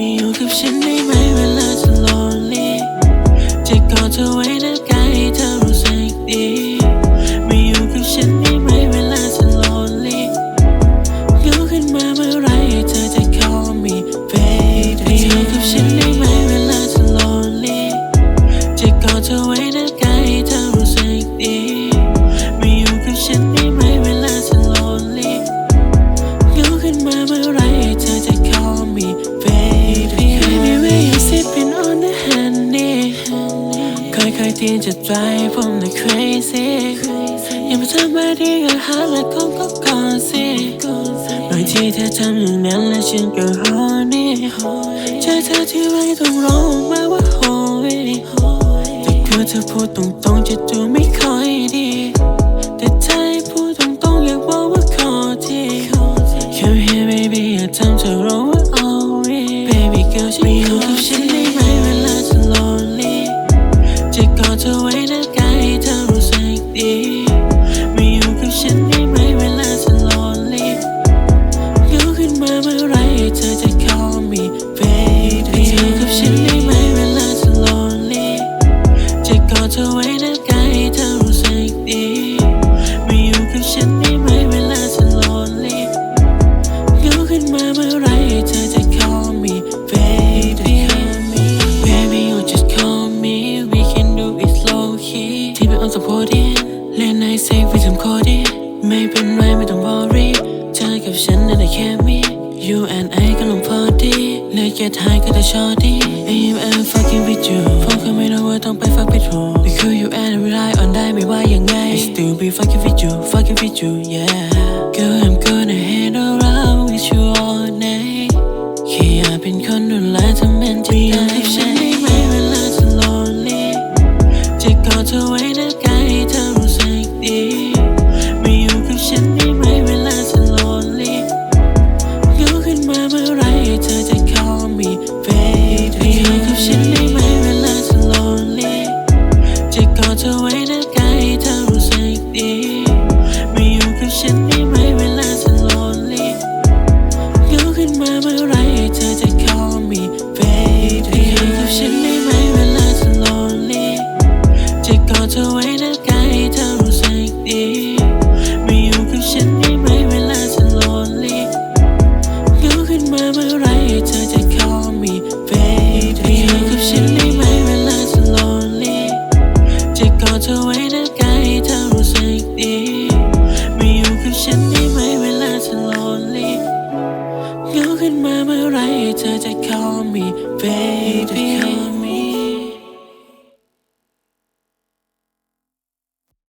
ไม่อยู่กับฉันได้ไหมเวลาจะ lonely จะกอดเธอไว้นั้น ที่จะ drive ผมเลย crazy อย่ามาทำอะไรที่ก็หาและคงก็ก่อนสิบางทีเธอทำอย่างนั้นและฉันก็ horny เจอเธอที่ไรต้องร้องมาว่า holy แต่กลัวเธอพูดตรงๆจะดูไม่ค่อย จะกอดเธอไว้นะกายให้เธอรู้สึกดีไม่อยู่กับฉันได้ไหมเวลาฉัน lonely ลุกขึ้นมาเมื่อไรเธอจะ call me baby อยู่กับฉันได้ไหมเวลาฉัน lonely จะกอดเธอไว้นะกาย ไม่เป็นไรไม่ต้อง worry เธอกับฉันนั่นแหละแค่มี you and I ก็ลงพอดีเลย get high ก็ได้ชอดี I'm I'm fucking with you พวกเขาไม่รู้ว่าต้องไป fuck with who because you and I rely on ได้ไม่ว่ายังไง I still be fucking with you fucking with you yeah girl I'm gonna hang around with you all night แค่อยากเป็นคนดูแลเธอแม่นที่ได้ไหมฉันได้ไหมเวลาเธอ lonely จะกอดเธอไว้นะกา เธอไว้นกายให้เธอรู้สึกดีไม่อยู่กับฉันได้ไหมเวลาเธอ lonely ลุกขึ้นมาเมื่อไรเธอจะ call me baby ไม่อยู่กับฉันได้ไหมเวลาเธอ lonely จะกอดเธอไว้นกายให้เธอรู้สึกดีไม่อยู่กับฉันได้ไหมเวลาเธอ lonely ลุกขึ้นมาเมื่อไรเธอจะ call me baby